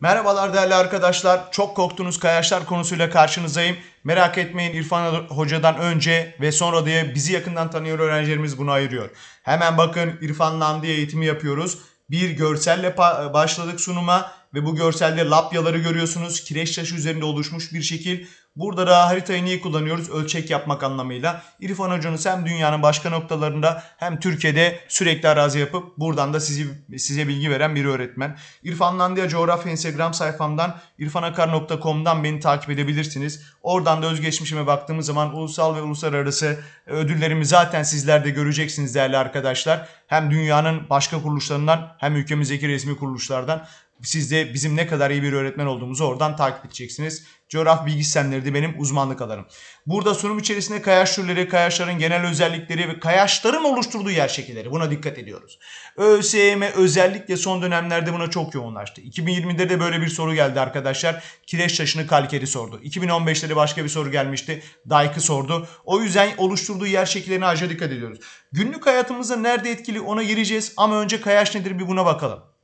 Merhabalar değerli arkadaşlar. Çok korktuğunuz kayaçlar konusuyla karşınızdayım. Merak etmeyin İrfan Hoca'dan önce ve sonra diye bizi yakından tanıyor öğrencilerimiz bunu ayırıyor. Hemen bakın İrfan Namdi eğitimi yapıyoruz. Bir görselle başladık sunuma ve bu görselde lapyaları görüyorsunuz. Kireç taşı üzerinde oluşmuş bir şekil. Burada da haritayı niye kullanıyoruz? Ölçek yapmak anlamıyla. İrfan Hoca'nız hem dünyanın başka noktalarında hem Türkiye'de sürekli arazi yapıp buradan da sizi, size bilgi veren bir öğretmen. İrfan Landia Coğrafya Instagram sayfamdan irfanakar.com'dan beni takip edebilirsiniz. Oradan da özgeçmişime baktığımız zaman ulusal ve uluslararası ödüllerimi zaten sizler de göreceksiniz değerli arkadaşlar. Hem dünyanın başka kuruluşlarından hem ülkemizdeki resmi kuruluşlardan siz de bizim ne kadar iyi bir öğretmen olduğumuzu oradan takip edeceksiniz. Coğrafya bilgi sistemleri de benim uzmanlık alanım. Burada sunum içerisinde kayaç türleri, kayaçların genel özellikleri ve kayaçların oluşturduğu yer şekilleri buna dikkat ediyoruz. ÖSYM özellikle son dönemlerde buna çok yoğunlaştı. 2020'de de böyle bir soru geldi arkadaşlar. Kireç taşını kalkeri sordu. 2015'te de başka bir soru gelmişti. Dike'ı sordu. O yüzden oluşturduğu yer şekillerine ayrıca dikkat ediyoruz. Günlük hayatımızda nerede etkili ona gireceğiz ama önce kayaç nedir bir buna bakalım.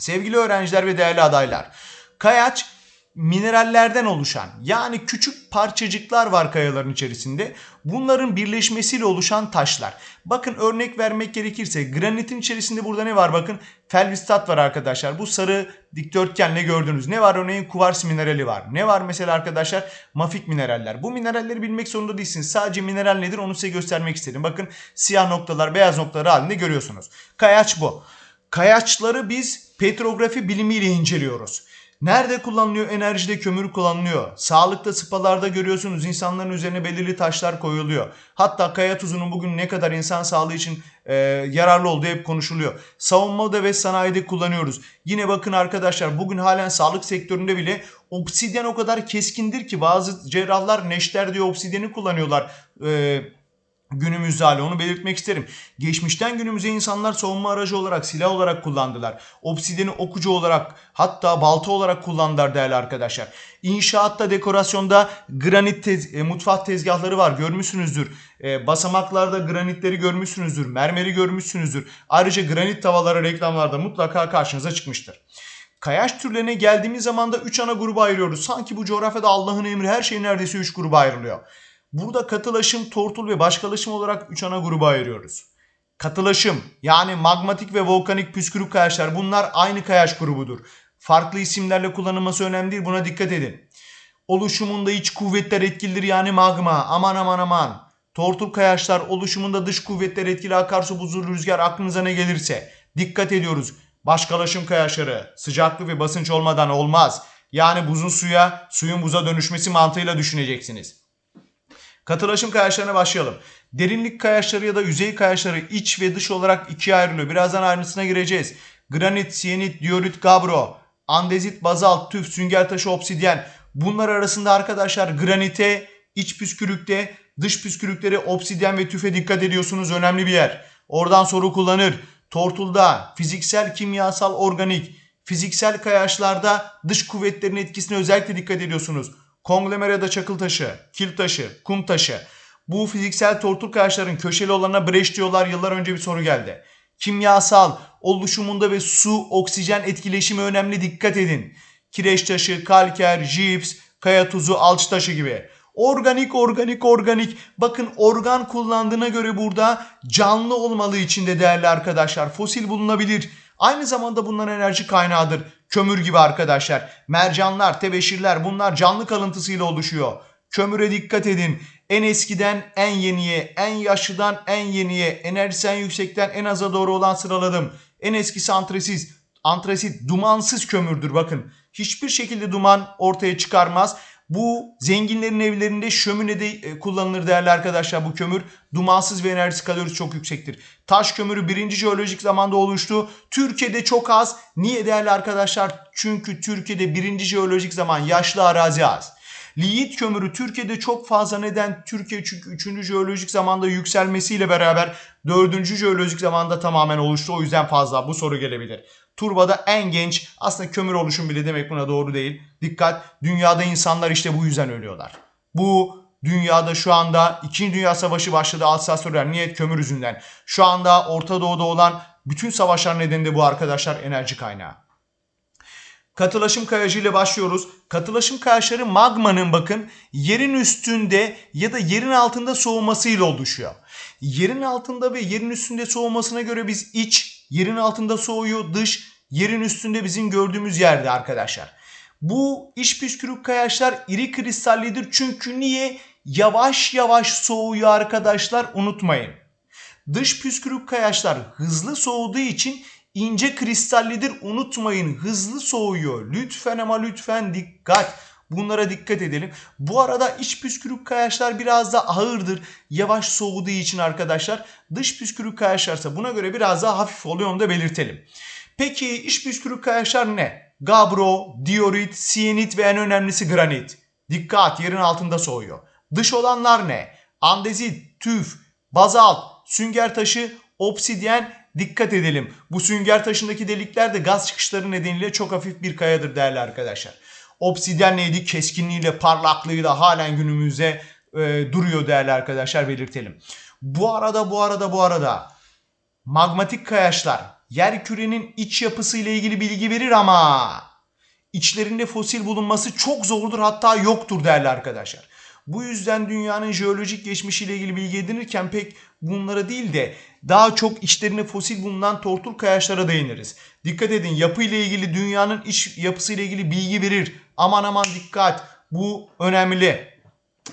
Sevgili öğrenciler ve değerli adaylar. Kayaç minerallerden oluşan yani küçük parçacıklar var kayaların içerisinde. Bunların birleşmesiyle oluşan taşlar. Bakın örnek vermek gerekirse granitin içerisinde burada ne var bakın felvistat var arkadaşlar. Bu sarı dikdörtgenle gördüğünüz ne var örneğin kuvars minerali var. Ne var mesela arkadaşlar mafik mineraller. Bu mineralleri bilmek zorunda değilsiniz. Sadece mineral nedir onu size göstermek istedim. Bakın siyah noktalar beyaz noktalar halinde görüyorsunuz. Kayaç bu. Kayaçları biz petrografi bilimiyle inceliyoruz. Nerede kullanılıyor? Enerjide kömür kullanılıyor. Sağlıkta spalarda görüyorsunuz insanların üzerine belirli taşlar koyuluyor. Hatta kaya tuzunun bugün ne kadar insan sağlığı için e, yararlı olduğu hep konuşuluyor. Savunmada ve sanayide kullanıyoruz. Yine bakın arkadaşlar bugün halen sağlık sektöründe bile obsidyen o kadar keskindir ki bazı cerrahlar neşter diye obsidyeni kullanıyorlar. E, günümüzde hali onu belirtmek isterim. Geçmişten günümüze insanlar savunma aracı olarak, silah olarak kullandılar. Obsidiyeni okucu olarak hatta balta olarak kullandılar değerli arkadaşlar. İnşaatta, dekorasyonda granit tez, e, mutfak tezgahları var görmüşsünüzdür. E, basamaklarda granitleri görmüşsünüzdür. Mermeri görmüşsünüzdür. Ayrıca granit tavaları reklamlarda mutlaka karşınıza çıkmıştır. Kayaç türlerine geldiğimiz zaman da 3 ana gruba ayırıyoruz. Sanki bu coğrafyada Allah'ın emri her şey neredeyse 3 gruba ayrılıyor. Burada katılaşım, tortul ve başkalaşım olarak 3 ana gruba ayırıyoruz. Katılaşım yani magmatik ve volkanik püskürük kayaçlar bunlar aynı kayaç grubudur. Farklı isimlerle kullanılması önemli değil buna dikkat edin. Oluşumunda iç kuvvetler etkilidir yani magma aman aman aman. Tortul kayaçlar oluşumunda dış kuvvetler etkili akarsu buzul rüzgar aklınıza ne gelirse. Dikkat ediyoruz. Başkalaşım kayaçları sıcaklık ve basınç olmadan olmaz. Yani buzun suya, suyun buza dönüşmesi mantığıyla düşüneceksiniz. Katılaşım kayaçlarına başlayalım. Derinlik kayaçları ya da yüzey kayaçları iç ve dış olarak ikiye ayrılıyor. Birazdan ayrıntısına gireceğiz. Granit, siyenit, diorit, gabro, andezit, bazalt, tüf, sünger taşı, obsidyen. Bunlar arasında arkadaşlar granite, iç püskürükte, dış püskürükleri, obsidyen ve tüfe dikkat ediyorsunuz. Önemli bir yer. Oradan soru kullanır. Tortulda fiziksel, kimyasal, organik, fiziksel kayaçlarda dış kuvvetlerin etkisine özellikle dikkat ediyorsunuz. Konglomerada çakıl taşı, kil taşı, kum taşı. Bu fiziksel tortul kayaçların köşeli olanına breş diyorlar. Yıllar önce bir soru geldi. Kimyasal oluşumunda ve su oksijen etkileşimi önemli dikkat edin. Kireç taşı, kalker, jips, kaya tuzu, alç taşı gibi. Organik, organik, organik. Bakın organ kullandığına göre burada canlı olmalı içinde değerli arkadaşlar. Fosil bulunabilir. Aynı zamanda bunların enerji kaynağıdır. Kömür gibi arkadaşlar. Mercanlar, tebeşirler bunlar canlı kalıntısıyla oluşuyor. Kömüre dikkat edin. En eskiden en yeniye, en yaşlıdan en yeniye, enerjisi en yüksekten en aza doğru olan sıraladım. En eskisi antresit, antresit dumansız kömürdür bakın. Hiçbir şekilde duman ortaya çıkarmaz. Bu zenginlerin evlerinde şöminede e, kullanılır değerli arkadaşlar bu kömür. Dumansız ve enerjisi kalorisi çok yüksektir. Taş kömürü birinci jeolojik zamanda oluştu. Türkiye'de çok az. Niye değerli arkadaşlar? Çünkü Türkiye'de birinci jeolojik zaman yaşlı arazi az. Liit kömürü Türkiye'de çok fazla neden? Türkiye çünkü 3. jeolojik zamanda yükselmesiyle beraber 4. jeolojik zamanda tamamen oluştu. O yüzden fazla bu soru gelebilir. Turba'da en genç aslında kömür oluşum bile demek buna doğru değil. Dikkat dünyada insanlar işte bu yüzden ölüyorlar. Bu dünyada şu anda 2. Dünya Savaşı başladı Alsasya'lar niyet kömür yüzünden. Şu anda Orta Doğu'da olan bütün savaşlar nedeniyle bu arkadaşlar enerji kaynağı. Katılaşım kayacı ile başlıyoruz. Katılaşım kayaçları magmanın bakın yerin üstünde ya da yerin altında soğumasıyla oluşuyor. Yerin altında ve yerin üstünde soğumasına göre biz iç, yerin altında soğuyor, dış, yerin üstünde bizim gördüğümüz yerde arkadaşlar. Bu iç püskürük kayaçlar iri kristallidir çünkü niye? Yavaş yavaş soğuyor arkadaşlar unutmayın. Dış püskürük kayaçlar hızlı soğuduğu için ince kristallidir unutmayın hızlı soğuyor. Lütfen ama lütfen dikkat. Bunlara dikkat edelim. Bu arada iç püskürük kayaçlar biraz da ağırdır. Yavaş soğuduğu için arkadaşlar. Dış püskürük kayaçlarsa buna göre biraz daha hafif oluyor onu da belirtelim. Peki iç püskürük kayaçlar ne? Gabro, diorit, siyenit ve en önemlisi granit. Dikkat yerin altında soğuyor. Dış olanlar ne? Andezit, tüf, bazalt, sünger taşı, obsidyen dikkat edelim. Bu sünger taşındaki delikler de gaz çıkışları nedeniyle çok hafif bir kayadır değerli arkadaşlar. Obsidyen neydi? Keskinliğiyle, parlaklığıyla halen günümüzde e, duruyor değerli arkadaşlar belirtelim. Bu arada bu arada bu arada magmatik kayaçlar yer kürenin iç yapısı ile ilgili bilgi verir ama içlerinde fosil bulunması çok zordur hatta yoktur değerli arkadaşlar. Bu yüzden dünyanın jeolojik geçmişiyle ilgili bilgi edinirken pek bunlara değil de daha çok içlerinde fosil bulunan tortul kayaçlara değiniriz. Dikkat edin yapı ile ilgili dünyanın iç yapısı ile ilgili bilgi verir. Aman aman dikkat bu önemli.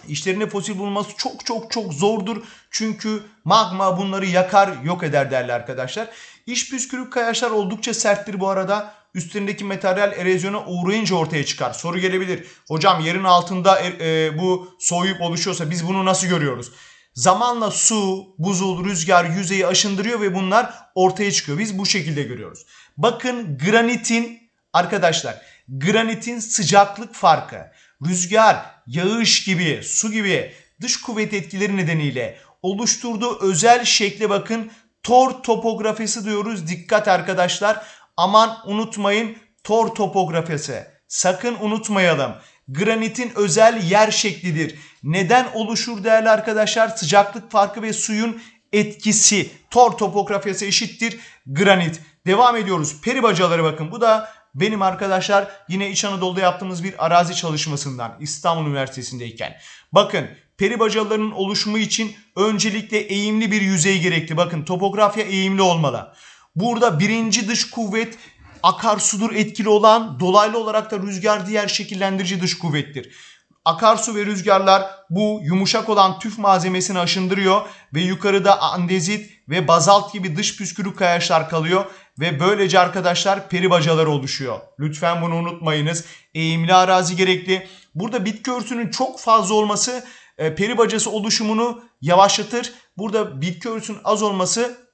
İçlerinde fosil bulunması çok çok çok zordur. Çünkü magma bunları yakar yok eder derler arkadaşlar. İç püskürük kayaçlar oldukça serttir bu arada. Üstlerindeki materyal erozyona uğrayınca ortaya çıkar. Soru gelebilir. Hocam yerin altında e, e, bu soğuyup oluşuyorsa biz bunu nasıl görüyoruz? Zamanla su, buzul, rüzgar yüzeyi aşındırıyor ve bunlar ortaya çıkıyor. Biz bu şekilde görüyoruz. Bakın granitin arkadaşlar granitin sıcaklık farkı, rüzgar, yağış gibi, su gibi dış kuvvet etkileri nedeniyle oluşturduğu özel şekle bakın tor topografisi diyoruz. Dikkat arkadaşlar. Aman unutmayın tor topografisi. Sakın unutmayalım. Granitin özel yer şeklidir. Neden oluşur değerli arkadaşlar? Sıcaklık farkı ve suyun etkisi. Tor topografisi eşittir granit. Devam ediyoruz. Peri bacaları bakın. Bu da benim arkadaşlar yine İç Anadolu'da yaptığımız bir arazi çalışmasından İstanbul Üniversitesi'ndeyken. Bakın peri bacalarının oluşumu için öncelikle eğimli bir yüzey gerekli. Bakın topografya eğimli olmalı. Burada birinci dış kuvvet akarsudur etkili olan dolaylı olarak da rüzgar diğer şekillendirici dış kuvvettir. Akarsu ve rüzgarlar bu yumuşak olan tüf malzemesini aşındırıyor ve yukarıda andezit ve bazalt gibi dış püskürük kayaçlar kalıyor ve böylece arkadaşlar peri bacaları oluşuyor. Lütfen bunu unutmayınız. Eğimli arazi gerekli. Burada bitki örtüsünün çok fazla olması peri bacası oluşumunu yavaşlatır. Burada bitki örtüsünün az olması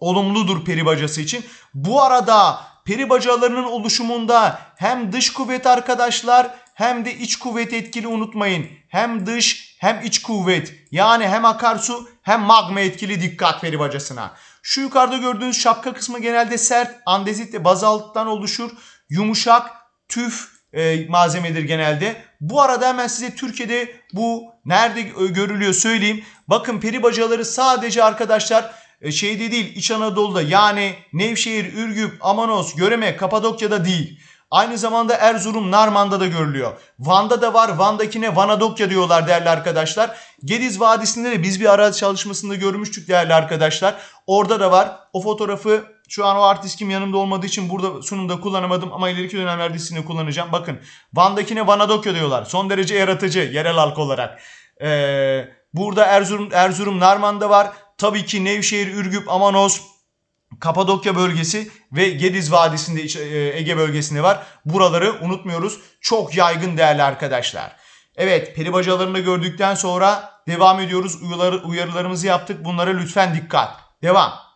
olumludur peri bacası için. Bu arada peri bacalarının oluşumunda hem dış kuvvet arkadaşlar hem de iç kuvvet etkili unutmayın. Hem dış hem iç kuvvet yani hem akarsu hem magma etkili dikkat peri bacasına. Şu yukarıda gördüğünüz şapka kısmı genelde sert andezit ve bazalttan oluşur. Yumuşak tüf e, malzemedir genelde. Bu arada hemen size Türkiye'de bu nerede görülüyor söyleyeyim. Bakın peri bacaları sadece arkadaşlar e, şeyde değil İç Anadolu'da yani Nevşehir, Ürgüp, Amanos, Göreme, Kapadokya'da değil. Aynı zamanda Erzurum, Narman'da da görülüyor. Van'da da var. Van'dakine Vanadokya diyorlar değerli arkadaşlar. Gediz Vadisi'nde de biz bir arazi çalışmasında görmüştük değerli arkadaşlar. Orada da var. O fotoğrafı şu an o artistim yanımda olmadığı için burada sunumda kullanamadım ama ileriki dönemlerde sizinle kullanacağım. Bakın Van'dakine Vanadokya diyorlar. Son derece yaratıcı yerel halk olarak. Ee, burada Erzurum, Erzurum Narman'da var. Tabii ki Nevşehir, Ürgüp, Amanos, Kapadokya bölgesi ve Gediz Vadisi'nde e, Ege bölgesinde var. Buraları unutmuyoruz. Çok yaygın değerli arkadaşlar. Evet peri bacalarını gördükten sonra devam ediyoruz. uyarılarımızı yaptık. Bunlara lütfen dikkat. Devam.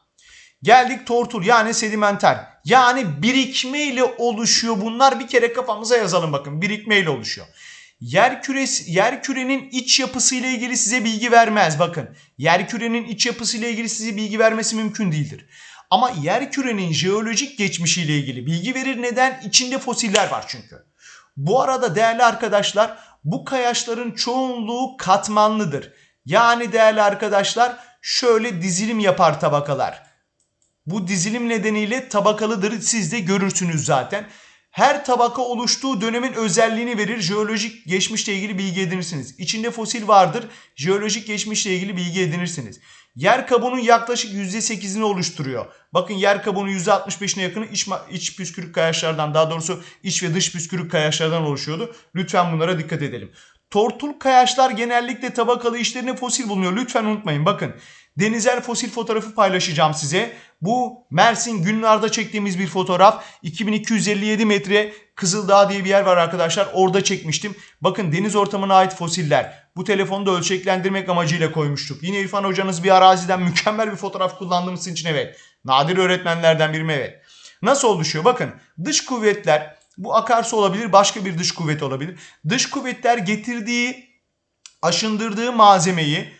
Geldik tortul yani sedimenter. Yani birikmeyle oluşuyor bunlar. Bir kere kafamıza yazalım bakın. Birikmeyle oluşuyor. Yer küresi, yer kürenin iç yapısı ile ilgili size bilgi vermez. Bakın, yer kürenin iç yapısı ile ilgili size bilgi vermesi mümkün değildir. Ama yer kürenin jeolojik geçmişi ile ilgili bilgi verir. Neden? İçinde fosiller var çünkü. Bu arada değerli arkadaşlar, bu kayaçların çoğunluğu katmanlıdır. Yani değerli arkadaşlar, şöyle dizilim yapar tabakalar. Bu dizilim nedeniyle tabakalıdır. Siz de görürsünüz zaten. Her tabaka oluştuğu dönemin özelliğini verir. Jeolojik geçmişle ilgili bilgi edinirsiniz. İçinde fosil vardır. Jeolojik geçmişle ilgili bilgi edinirsiniz. Yer kabuğunun yaklaşık %8'ini oluşturuyor. Bakın yer kabuğunun %65'ine yakını iç, iç püskürük kayaçlardan daha doğrusu iç ve dış püskürük kayaçlardan oluşuyordu. Lütfen bunlara dikkat edelim. Tortul kayaçlar genellikle tabakalı işlerine fosil bulunuyor. Lütfen unutmayın bakın. Denizel fosil fotoğrafı paylaşacağım size. Bu Mersin Günlar'da çektiğimiz bir fotoğraf. 2257 metre Kızıldağ diye bir yer var arkadaşlar. Orada çekmiştim. Bakın deniz ortamına ait fosiller. Bu telefonu da ölçeklendirmek amacıyla koymuştuk. Yine İrfan hocanız bir araziden mükemmel bir fotoğraf kullandığımız için evet. Nadir öğretmenlerden birim evet. Nasıl oluşuyor? Bakın dış kuvvetler bu akarsu olabilir başka bir dış kuvvet olabilir. Dış kuvvetler getirdiği aşındırdığı malzemeyi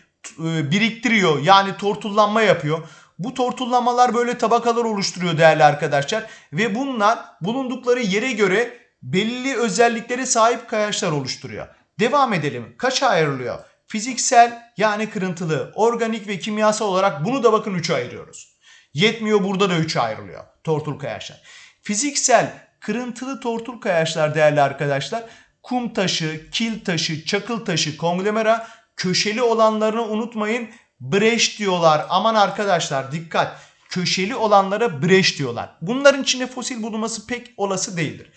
biriktiriyor. Yani tortullanma yapıyor. Bu tortullanmalar böyle tabakalar oluşturuyor değerli arkadaşlar. Ve bunlar bulundukları yere göre belli özelliklere sahip kayaçlar oluşturuyor. Devam edelim. Kaça ayrılıyor? Fiziksel yani kırıntılı, organik ve kimyasal olarak bunu da bakın 3'e ayırıyoruz. Yetmiyor burada da 3'e ayrılıyor tortul kayaçlar. Fiziksel kırıntılı tortul kayaçlar değerli arkadaşlar kum taşı, kil taşı, çakıl taşı, konglomera köşeli olanlarını unutmayın breş diyorlar. Aman arkadaşlar dikkat köşeli olanlara breş diyorlar. Bunların içinde fosil bulunması pek olası değildir.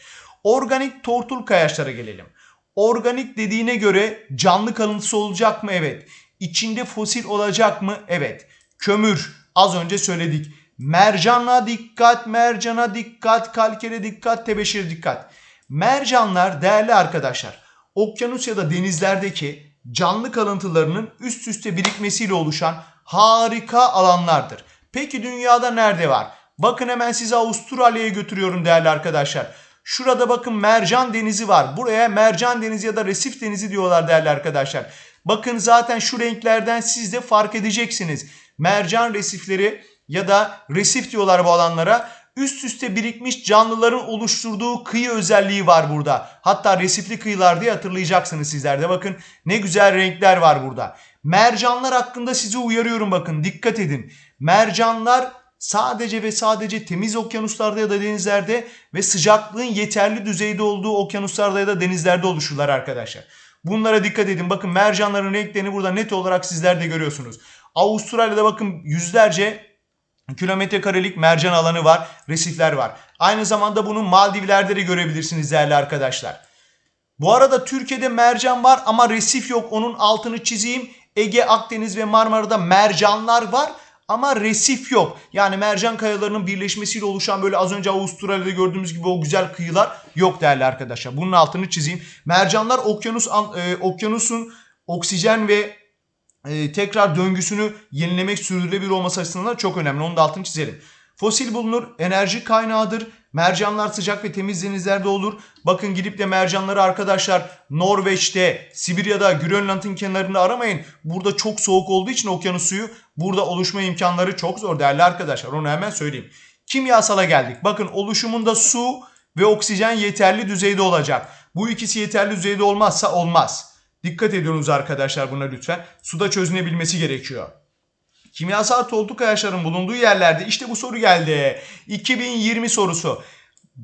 Organik tortul kayaçlara gelelim. Organik dediğine göre canlı kalıntısı olacak mı? Evet. İçinde fosil olacak mı? Evet. Kömür az önce söyledik. Mercana dikkat, mercana dikkat, kalkere dikkat, tebeşir dikkat. Mercanlar değerli arkadaşlar okyanus ya da denizlerdeki canlı kalıntılarının üst üste birikmesiyle oluşan harika alanlardır. Peki dünyada nerede var? Bakın hemen sizi Avustralya'ya götürüyorum değerli arkadaşlar. Şurada bakın mercan denizi var. Buraya mercan denizi ya da resif denizi diyorlar değerli arkadaşlar. Bakın zaten şu renklerden siz de fark edeceksiniz. Mercan resifleri ya da resif diyorlar bu alanlara. Üst üste birikmiş canlıların oluşturduğu kıyı özelliği var burada. Hatta resifli kıyılar diye hatırlayacaksınız sizler de. Bakın ne güzel renkler var burada. Mercanlar hakkında sizi uyarıyorum bakın dikkat edin. Mercanlar sadece ve sadece temiz okyanuslarda ya da denizlerde ve sıcaklığın yeterli düzeyde olduğu okyanuslarda ya da denizlerde oluşurlar arkadaşlar. Bunlara dikkat edin. Bakın mercanların renklerini burada net olarak sizler de görüyorsunuz. Avustralya'da bakın yüzlerce kilometre karelik mercan alanı var, resifler var. Aynı zamanda bunu Maldivler'de de görebilirsiniz değerli arkadaşlar. Bu arada Türkiye'de mercan var ama resif yok. Onun altını çizeyim. Ege, Akdeniz ve Marmara'da mercanlar var ama resif yok. Yani mercan kayalarının birleşmesiyle oluşan böyle az önce Avustralya'da gördüğümüz gibi o güzel kıyılar yok değerli arkadaşlar. Bunun altını çizeyim. Mercanlar okyanus e, okyanusun oksijen ve e, tekrar döngüsünü yenilemek sürdürülebilir olması açısından çok önemli. Onu da altını çizelim. Fosil bulunur, enerji kaynağıdır. Mercanlar sıcak ve temiz denizlerde olur. Bakın gidip de mercanları arkadaşlar Norveç'te, Sibirya'da, Grönland'ın kenarında aramayın. Burada çok soğuk olduğu için okyanus suyu burada oluşma imkanları çok zor değerli arkadaşlar. Onu hemen söyleyeyim. Kimyasala geldik. Bakın oluşumunda su ve oksijen yeterli düzeyde olacak. Bu ikisi yeterli düzeyde olmazsa olmaz. Dikkat ediyorsunuz arkadaşlar buna lütfen. Suda çözünebilmesi gerekiyor. Kimyasal tortul kayaçların bulunduğu yerlerde işte bu soru geldi. 2020 sorusu.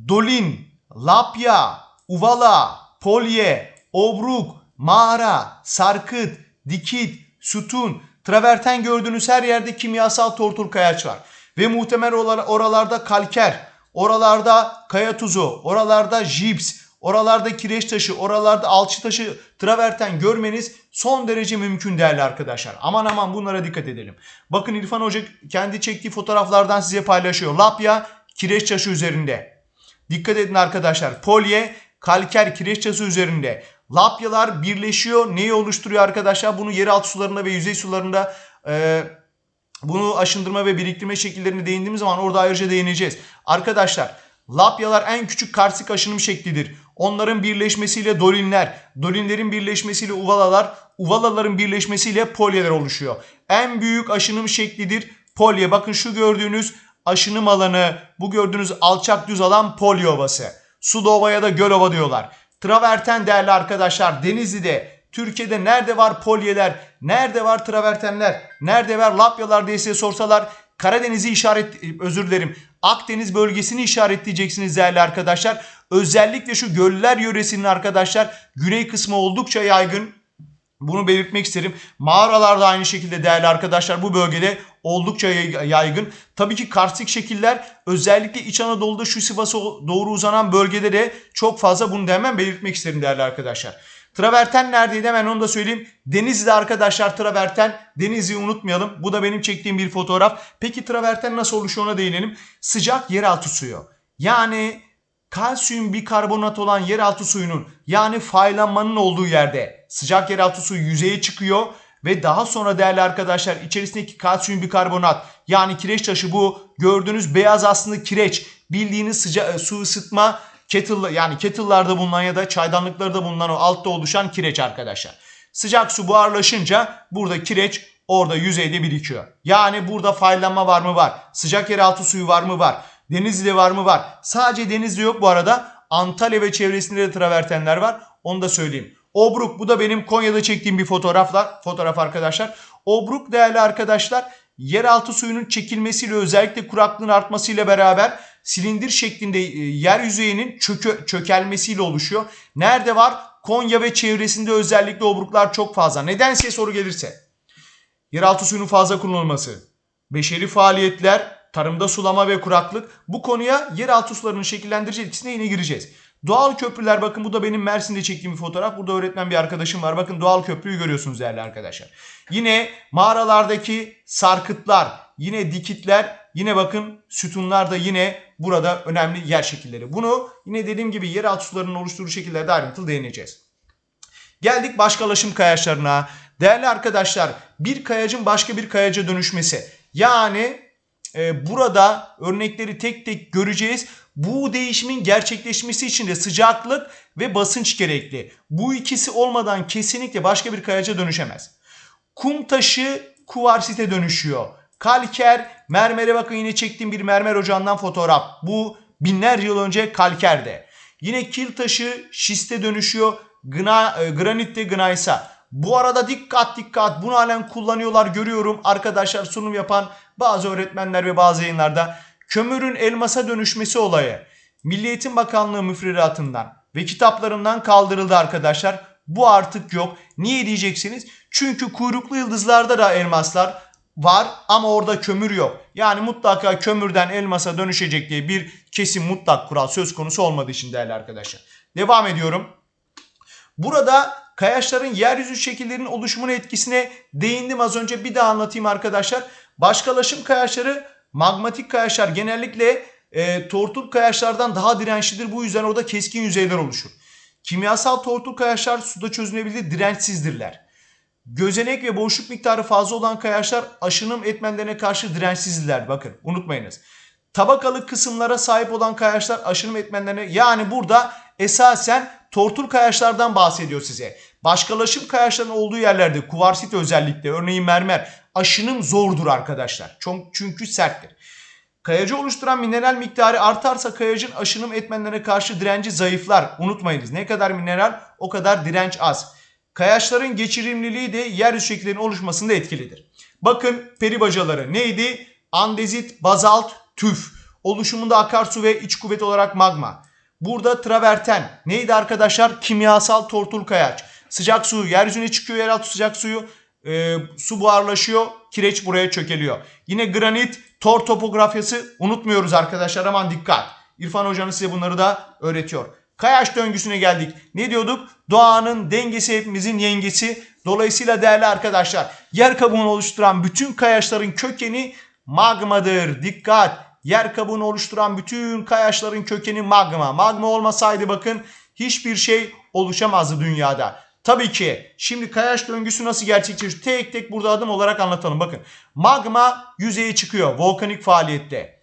Dolin, Lapya, Uvala, Polye, Obruk, Mağara, Sarkıt, Dikit, Sütun, Traverten gördüğünüz her yerde kimyasal tortul kayaç var. Ve muhtemel oralarda kalker, oralarda kaya tuzu, oralarda jips, oralarda kireç taşı, oralarda alçı taşı, traverten görmeniz son derece mümkün değerli arkadaşlar. Aman aman bunlara dikkat edelim. Bakın İrfan Hoca kendi çektiği fotoğraflardan size paylaşıyor. Lapya kireç taşı üzerinde. Dikkat edin arkadaşlar. Polye kalker kireç taşı üzerinde. Lapyalar birleşiyor. Neyi oluşturuyor arkadaşlar? Bunu yeraltı sularında ve yüzey sularında e, bunu aşındırma ve biriktirme şekillerini değindiğimiz zaman orada ayrıca değineceğiz. Arkadaşlar lapyalar en küçük karstik aşınım şeklidir. Onların birleşmesiyle dolinler, dolinlerin birleşmesiyle uvalalar, uvalaların birleşmesiyle polyeler oluşuyor. En büyük aşınım şeklidir polye. Bakın şu gördüğünüz aşınım alanı, bu gördüğünüz alçak düz alan polye ovası. Sudova ya da göl ova diyorlar. Traverten değerli arkadaşlar Denizli'de, Türkiye'de nerede var polyeler, nerede var travertenler, nerede var lapyalar diye size sorsalar Karadeniz'i işaret özür dilerim. Akdeniz bölgesini işaretleyeceksiniz değerli arkadaşlar. Özellikle şu göller yöresinin arkadaşlar güney kısmı oldukça yaygın. Bunu belirtmek isterim. Mağaralarda aynı şekilde değerli arkadaşlar bu bölgede oldukça yay- yaygın. Tabii ki karstik şekiller özellikle İç Anadolu'da şu Sivas'a doğru uzanan bölgede de çok fazla bunu da hemen belirtmek isterim değerli arkadaşlar. Traverten neredeydi hemen onu da söyleyeyim. Denizli'de arkadaşlar traverten. Denizli'yi unutmayalım. Bu da benim çektiğim bir fotoğraf. Peki traverten nasıl oluşuyor ona değinelim. Sıcak yeraltı suyu. Yani kalsiyum bikarbonat olan yeraltı suyunun yani faylanmanın olduğu yerde sıcak yeraltı suyu yüzeye çıkıyor ve daha sonra değerli arkadaşlar içerisindeki kalsiyum bikarbonat yani kireç taşı bu gördüğünüz beyaz aslında kireç bildiğiniz sıcak su ısıtma kettle yani kettle'larda bulunan ya da çaydanlıklarda bulunan o altta oluşan kireç arkadaşlar. Sıcak su buharlaşınca burada kireç orada yüzeyde birikiyor. Yani burada faylanma var mı var. Sıcak yeraltı suyu var mı var. Denizli'de var mı var. Sadece Denizli yok bu arada. Antalya ve çevresinde de travertenler var. Onu da söyleyeyim. Obruk bu da benim Konya'da çektiğim bir fotoğraflar, fotoğraf arkadaşlar. Obruk değerli arkadaşlar yeraltı suyunun çekilmesiyle özellikle kuraklığın artmasıyla beraber silindir şeklinde e, yer yüzeyinin çökö, çökelmesiyle oluşuyor. Nerede var? Konya ve çevresinde özellikle obruklar çok fazla. Nedense soru gelirse. Yeraltı suyunun fazla kullanılması, beşeri faaliyetler, tarımda sulama ve kuraklık bu konuya yeraltı sularının şekillendirici etkisine yine gireceğiz. Doğal köprüler bakın bu da benim Mersin'de çektiğim bir fotoğraf. Burada öğretmen bir arkadaşım var. Bakın doğal köprüyü görüyorsunuz değerli arkadaşlar. Yine mağaralardaki sarkıtlar, yine dikitler, yine bakın sütunlar da yine burada önemli yer şekilleri. Bunu yine dediğim gibi yeraltı sularının oluşturduğu şekillerde ayrıntılı değineceğiz. Geldik başkalaşım kayaçlarına. Değerli arkadaşlar bir kayacın başka bir kayaca dönüşmesi. Yani e, burada örnekleri tek tek göreceğiz. Bu değişimin gerçekleşmesi için de sıcaklık ve basınç gerekli. Bu ikisi olmadan kesinlikle başka bir kayaca dönüşemez. Kum taşı kuvarsite dönüşüyor. Kalker, mermere bakın yine çektiğim bir mermer ocağından fotoğraf. Bu binlerce yıl önce kalkerde. Yine kil taşı şiste dönüşüyor. Gna, e, granitte gnaysa. Bu arada dikkat dikkat bunu halen kullanıyorlar görüyorum arkadaşlar sunum yapan bazı öğretmenler ve bazı yayınlarda kömürün elmasa dönüşmesi olayı Milli Eğitim Bakanlığı müfredatından ve kitaplarından kaldırıldı arkadaşlar. Bu artık yok. Niye diyeceksiniz? Çünkü kuyruklu yıldızlarda da elmaslar var ama orada kömür yok. Yani mutlaka kömürden elmasa dönüşecek diye bir kesin mutlak kural söz konusu olmadığı için değerli arkadaşlar. Devam ediyorum. Burada kayaçların yeryüzü şekillerinin oluşumuna etkisine değindim az önce bir daha anlatayım arkadaşlar. Başkalaşım kayaçları magmatik kayaçlar genellikle e, tortul kayaçlardan daha dirençlidir. Bu yüzden orada keskin yüzeyler oluşur. Kimyasal tortul kayaçlar suda çözünebilir dirençsizdirler. Gözenek ve boşluk miktarı fazla olan kayaçlar aşınım etmenlerine karşı dirençsizdirler. Bakın unutmayınız. Tabakalı kısımlara sahip olan kayaçlar aşınım etmenlerine yani burada esasen tortul kayaçlardan bahsediyor size. Başkalaşım kayaçlarının olduğu yerlerde kuvarsit özellikle örneğin mermer aşınım zordur arkadaşlar. Çok çünkü serttir. Kayacı oluşturan mineral miktarı artarsa kayacın aşınım etmenlerine karşı direnci zayıflar. Unutmayınız ne kadar mineral o kadar direnç az. Kayaçların geçirimliliği de yeryüzü şekillerinin oluşmasında etkilidir. Bakın peri bacaları neydi? Andezit, bazalt, tüf. Oluşumunda akarsu ve iç kuvvet olarak magma. Burada traverten neydi arkadaşlar? Kimyasal tortul kayaç. Sıcak suyu yeryüzüne çıkıyor yeraltı sıcak suyu. E, su buharlaşıyor. Kireç buraya çökeliyor. Yine granit, tor topografyası unutmuyoruz arkadaşlar aman dikkat. İrfan hocanız size bunları da öğretiyor. Kayaç döngüsüne geldik. Ne diyorduk? Doğanın dengesi hepimizin yengesi. Dolayısıyla değerli arkadaşlar yer kabuğunu oluşturan bütün kayaçların kökeni magmadır. Dikkat! Yer kabuğunu oluşturan bütün kayaçların kökeni magma. Magma olmasaydı bakın hiçbir şey oluşamazdı dünyada. Tabii ki şimdi kayaç döngüsü nasıl gerçekleşiyor? Tek tek burada adım olarak anlatalım. Bakın magma yüzeye çıkıyor volkanik faaliyette.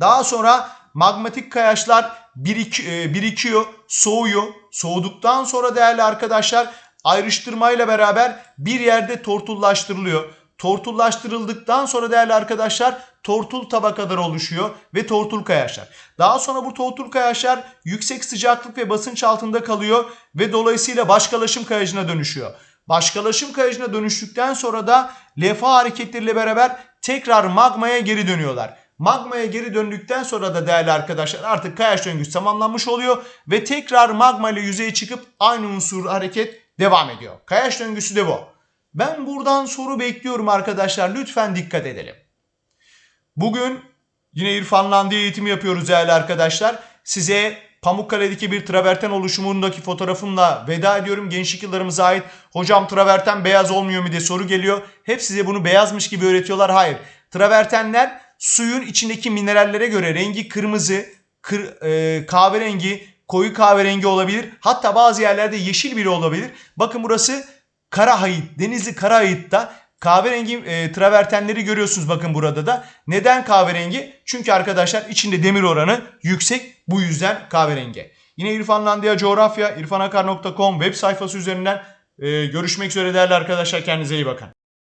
Daha sonra magmatik kayaçlar birik, e, birikiyor, soğuyor. Soğuduktan sonra değerli arkadaşlar ayrıştırmayla beraber bir yerde tortullaştırılıyor. Tortullaştırıldıktan sonra değerli arkadaşlar tortul tabakalar oluşuyor ve tortul kayaçlar. Daha sonra bu tortul kayaçlar yüksek sıcaklık ve basınç altında kalıyor ve dolayısıyla başkalaşım kayacına dönüşüyor. Başkalaşım kayacına dönüştükten sonra da lefa hareketleriyle beraber tekrar magmaya geri dönüyorlar. Magmaya geri döndükten sonra da değerli arkadaşlar artık kayaç döngüsü tamamlanmış oluyor ve tekrar magma ile yüzeye çıkıp aynı unsur hareket devam ediyor. Kayaç döngüsü de bu. Ben buradan soru bekliyorum arkadaşlar. Lütfen dikkat edelim. Bugün yine İrfan Landi eğitimi yapıyoruz değerli arkadaşlar. Size Pamukkale'deki bir traverten oluşumundaki fotoğrafımla veda ediyorum. Gençlik yıllarımıza ait hocam traverten beyaz olmuyor mu diye soru geliyor. Hep size bunu beyazmış gibi öğretiyorlar. Hayır. Travertenler suyun içindeki minerallere göre rengi kırmızı, kır, e, kahverengi, koyu kahverengi olabilir. Hatta bazı yerlerde yeşil bile olabilir. Bakın burası Karahayıt, Denizli Karahayıt'ta kahverengi e, travertenleri görüyorsunuz bakın burada da. Neden kahverengi? Çünkü arkadaşlar içinde demir oranı yüksek. Bu yüzden kahverengi. Yine İrfanlandiya Coğrafya, irfanakar.com web sayfası üzerinden e, görüşmek üzere değerli arkadaşlar. Kendinize iyi bakın.